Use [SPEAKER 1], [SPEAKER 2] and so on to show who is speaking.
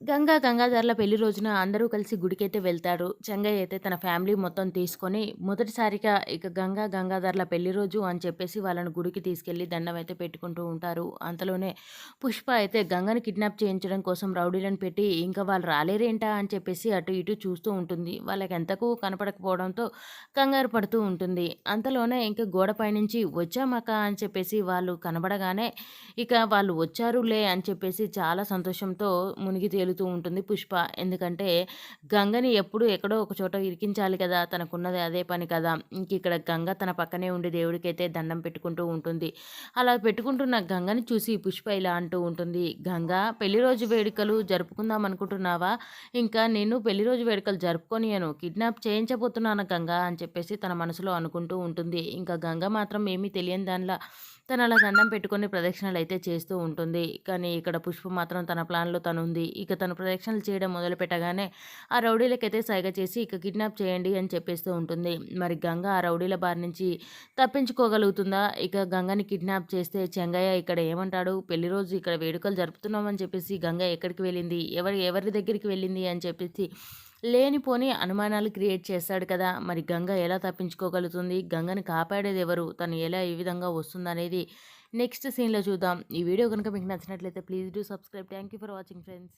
[SPEAKER 1] గంగా గంగాధర్ల పెళ్ళి రోజున అందరూ కలిసి గుడికైతే వెళ్తారు. చెంగయ్య అయితే తన ఫ్యామిలీ మొత్తం తీసుకొని మొదటిసారిగా ఇక గంగా గంగాధర్ల పెళ్ళి రోజు అని చెప్పేసి వాళ్ళని గుడికి తీసుకెళ్ళి దండం అయితే పెట్టుకుంటూ ఉంటారు. అంతలోనే పుష్ప అయితే గంగని కిడ్నాప్ చేయించడం కోసం రౌడీలను పెట్టి ఇంకా వాళ్ళు రాలేరేంటా అని చెప్పేసి అటు ఇటు చూస్తూ ఉంటుంది. వాళ్ళకి ఎంతకు కనపడకపోవడంతో కంగారు పడుతూ ఉంటుంది. అంతలోనే ఇంకా గోడపై నుంచి వచ్చామక్క అని చెప్పేసి వాళ్ళు కనబడగానే ఇక వాళ్ళు వచ్చారులే అని చెప్పేసి చాలా సంతోషంతో మునిగి తేలుతూ ఉంటుంది పుష్ప. ఎందుకంటే గంగని ఎప్పుడు ఎక్కడో ఒక చోట ఇరికించాలి కదా తనకున్నది అదే పని కదా. ఇంక ఇక్కడ గంగ తన పక్కనే ఉండి దేవుడికైతే దండం పెట్టుకుంటూ ఉంటుంది. అలా పెట్టుకుంటున్న గంగని చూసి పుష్ప ఇలా అంటూ ఉంటుంది. గంగ పెళ్ళి రోజు వేడుకలు జరుపుకుందాం అనుకుంటున్నావా? ఇంకా నేను పెళ్ళి రోజు వేడుకలు జరుపుకొనియను కిడ్నాప్ చేయించబోతున్నాను గంగ అని చెప్పేసి తన మనసులో అనుకుంటూ ఉంటుంది. ఇంకా గంగ మాత్రం ఏమీ తెలియని దానిలా తను అలా దండం పెట్టుకొని ప్రదక్షిణలు అయితే చేస్తూ ఉంటుంది. కానీ ఇక్కడ పుష్ప మాత్రం తన ప్లాన్లో తను ఉంది ఇక తను ప్రదక్షిణలు చేయడం మొదలు పెట్టగానే ఆ రౌడీలకైతే సైగ చేసి ఇక కిడ్నాప్ చేయండి అని చెప్పేస్తూ ఉంటుంది. మరి గంగ ఆ రౌడీల బారి నుంచి తప్పించుకోగలుగుతుందా? ఇక గంగని కిడ్నాప్ చేస్తే చెంగయ్య ఇక్కడ ఏమంటాడు? పెళ్ళి రోజు ఇక్కడ వేడుకలు జరుపుతున్నామని చెప్పేసి గంగ ఎక్కడికి వెళ్ళింది? ఎవరి ఎవరి దగ్గరికి వెళ్ళింది? అని చెప్పేసి లేనిపోని అనుమానాలు క్రియేట్ చేస్తాడు కదా! మరి గంగ ఎలా తప్పించుకోగలుగుతుంది? గంగని కాపాడేది ఎవరు? తను ఎలా ఈ విధంగా వస్తుందనేది నెక్స్ట్ సీన్లో చూద్దాం. ఈ వీడియో కనుక మీకు నచ్చినట్లయితే please do subscribe. Thank you for watching friends.